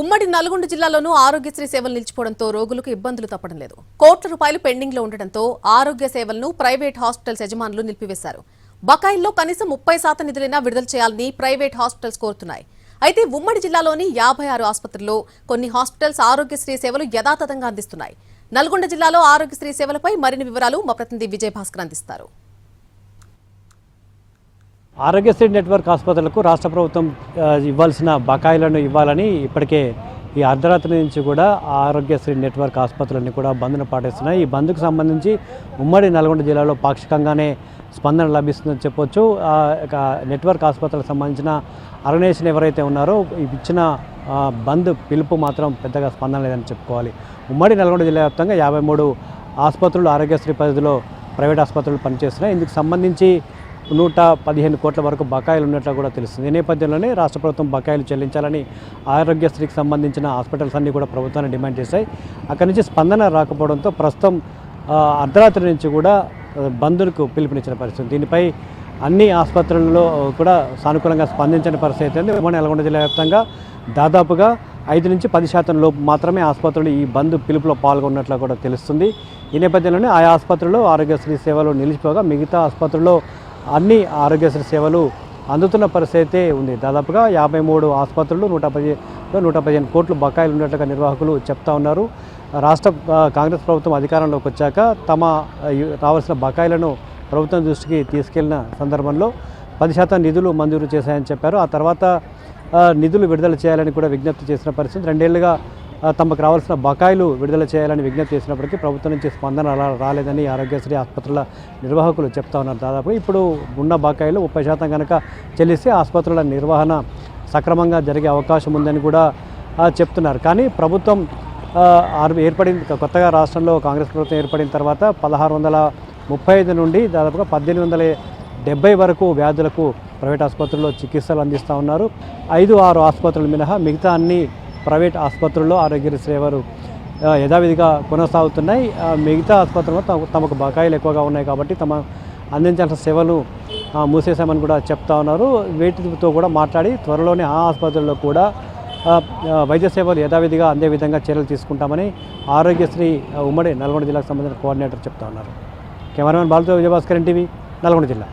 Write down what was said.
ఉమ్మడి నల్గొండ జిల్లాలోనూ ఆరోగ్యశ్రీ సేవలు నిలిచిపోవడంతో రోగులకు ఇబ్బందులు తప్పడం లేదు. కోట్ల రూపాయలు పెండింగ్లో ఉండడంతో ఆరోగ్య సేవలను ప్రైవేట్ హాస్పిటల్స్ యజమానులు నిలిపివేశారు. బకాయిల్లో కనీసం ముప్పై శాతం నిధులైనా విడుదల చేయాలని ప్రైవేట్ హాస్పిటల్స్ కోరుతున్నాయి. అయితే ఉమ్మడి జిల్లాలోని యాభై ఆరు ఆసుపత్రుల్లో కొన్ని హాస్పిటల్స్ ఆరోగ్యశ్రీ సేవలు యథాతథంగా అందిస్తున్నాయి. నల్గొండ జిల్లాలో ఆరోగ్యశ్రీ సేవలపై మరిన్ని వివరాలు మా ప్రతినిధి విజయభాస్కర్ అందిస్తారు. ఆరోగ్యశ్రీ నెట్వర్క్ ఆసుపత్రులకు రాష్ట్ర ప్రభుత్వం ఇవ్వాల్సిన బకాయిలను ఇవ్వాలని ఇప్పటికే ఈ అర్ధరాత్రి నుంచి కూడా ఆరోగ్యశ్రీ నెట్వర్క్ ఆసుపత్రులన్నీ కూడా బంద్ను పాటిస్తున్నాయి. ఈ బంద్కు సంబంధించి ఉమ్మడి నల్గొండ జిల్లాలో పాక్షికంగానే స్పందన లభిస్తుందని చెప్పొచ్చు. నెట్వర్క్ ఆసుపత్రులకు సంబంధించిన ఆర్గనైజేషన్ ఎవరైతే ఉన్నారో ఇచ్చిన బంద్ పిలుపు మాత్రం పెద్దగా స్పందన లేదని చెప్పుకోవాలి. ఉమ్మడి నల్గొండ జిల్లా వ్యాప్తంగా యాభై మూడు ఆసుపత్రులు ఆరోగ్యశ్రీ పరిధిలో ప్రైవేట్ ఆసుపత్రులు పనిచేస్తున్నాయి. ఇందుకు సంబంధించి నూట పదిహేను కోట్ల వరకు బకాయిలు ఉన్నట్లు కూడా తెలుస్తుంది. ఈ నేపథ్యంలోనే రాష్ట్ర ప్రభుత్వం బకాయిలు చెల్లించాలని ఆరోగ్యశ్రీకి సంబంధించిన హాస్పిటల్స్ అన్నీ కూడా ప్రభుత్వాన్ని డిమాండ్ చేశాయి. అక్కడి నుంచి స్పందన రాకపోవడంతో ప్రస్తుతం అర్ధరాత్రి నుంచి కూడా బంధులకు పిలుపునిచ్చిన పరిస్థితి. దీనిపై అన్ని ఆసుపత్రుల్లో కూడా సానుకూలంగా స్పందించని పరిస్థితి అయితే ఉమ్మడి నల్గొండ జిల్లా వ్యాప్తంగా దాదాపుగా ఐదు నుంచి పది శాతం లోపు మాత్రమే ఆసుపత్రులు ఈ బంద్ పిలుపులో పాల్గొన్నట్లు కూడా తెలుస్తుంది. ఈ నేపథ్యంలోనే ఆయా ఆసుపత్రుల్లో ఆరోగ్యశ్రీ సేవలు నిలిచిపోగా మిగతా ఆసుపత్రుల్లో అన్ని ఆరోగ్యశ్రీ సేవలు అందుతున్న పరిస్థితి అయితే ఉంది. దాదాపుగా యాభై మూడు ఆసుపత్రులు నూట పది నూట పదిహేను కోట్లు బకాయిలు ఉన్నట్లుగా నిర్వాహకులు చెప్తా ఉన్నారు. రాష్ట్ర కాంగ్రెస్ ప్రభుత్వం అధికారంలోకి వచ్చాక తమ రావాల్సిన బకాయిలను ప్రభుత్వం దృష్టికి తీసుకెళ్ళిన సందర్భంలో పది శాతం నిధులు మంజూరు చేశాయని చెప్పారు. ఆ తర్వాత నిధులు విడుదల చేయాలని కూడా విజ్ఞప్తి చేసిన పరిస్థితి. రెండేళ్ళుగా తమకు రావాల్సిన బకాయిలు విడుదల చేయాలని విజ్ఞప్తి చేసినప్పటికీ ప్రభుత్వం నుంచి స్పందన అలా రాలేదని ఆరోగ్యశ్రీ ఆసుపత్రుల నిర్వాహకులు చెప్తా ఉన్నారు. దాదాపు ఇప్పుడు ఉన్న బకాయిలు ముప్పై శాతం కనుక చెల్లిస్తే ఆసుపత్రుల నిర్వహణ సక్రమంగా జరిగే అవకాశం ఉందని కూడా చెప్తున్నారు. కానీ ప్రభుత్వం ఏర్పడిన కొత్తగా రాష్ట్రంలో కాంగ్రెస్ ప్రభుత్వం ఏర్పడిన తర్వాత పదహారు వందల ముప్పై ఐదు నుండి దాదాపుగా పద్దెనిమిది వందల డెబ్బై వరకు వ్యాధులకు ప్రైవేట్ ఆసుపత్రుల్లో చికిత్సలు అందిస్తూ ఉన్నారు. ఐదు ఆరు ఆసుపత్రులు మినహా మిగతా అన్ని ప్రైవేట్ ఆసుపత్రుల్లో ఆరోగ్య సేవలు యథావిధిగా కొనసాగుతున్నాయి. మిగతా ఆసుపత్రుల్లో తమ- తమకు బకాయిలు ఎక్కువగా ఉన్నాయి కాబట్టి తమ అందించాల్సిన సేవలు మూసేశామని కూడా చెప్తా ఉన్నారు. వీటితో కూడా మాట్లాడి త్వరలోనే ఆ ఆసుపత్రుల్లో కూడా వైద్య సేవలు యథావిధిగా అందే విధంగా చర్యలు తీసుకుంటామని ఆరోగ్యశ్రీ ఉమ్మడి నల్గొండ జిల్లాకు సంబంధించిన కోఆర్డినేటర్ చెప్తా ఉన్నారు. కెమెరామెన్ బాలతో విజయభాస్కర్ ఎన్టీవీ నల్గొండ జిల్లా.